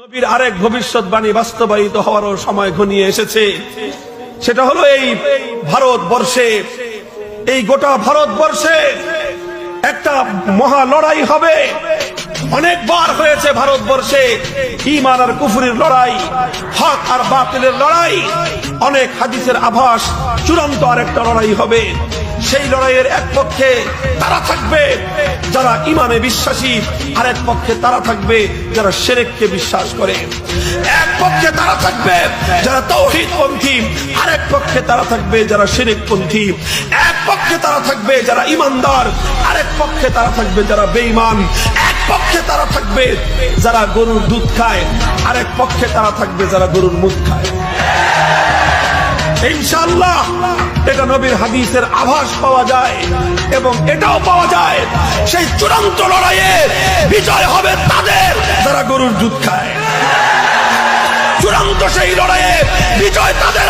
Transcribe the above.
নবীর আরেক ভবিষ্যৎবাণী বাস্তবায়িত হওয়ারও সময় ঘনিয়ে এসেছে। সেটা হলো এই ভারতবর্ষে, এই গোটা ভারতবর্ষে একটা মহা লড়াই হবে। অনেকবার হয়েছে ভারতবর্ষে ইমান আর কুফুরির লড়াই, হক আর বাতিলের লড়াই। অনেক হাদিসের আভাস, চূড়ান্ত আর একটা লড়াই হবে। সেই লড়াইয়ের এক পক্ষে তারা থাকবে। যারা ইমানে বিশ্বাসী আর এক পক্ষে তারা থাকবে, যারা সেরেককে বিশ্বাস করে। এক পক্ষে তারা থাকবে, যারা তৌহিদ পন্থী আরেক পক্ষে তারা থাকবে, যারা শিরিক পন্থী এক পক্ষে তারা থাকবে, যারা ইমানদার, আরেক পক্ষে তারা থাকবে, যারা বেঈমান। এক পক্ষে তারা থাকবে, যারা গরুর দুধ খায়, আরেক পক্ষে তারা থাকবে, যারা গরুর মুখ খায়। ইনশাআল্লাহ এটা নবীর হাদিসের আভাস পাওয়া যায় এবং এটাও পাওয়া যায়, সেই চূড়ান্ত লড়াইয়ে বিজয় হবে তাদের যারা গরুর দুধ খায়। চূড়ান্ত সেই লড়াইয়ে বিজয় তাদের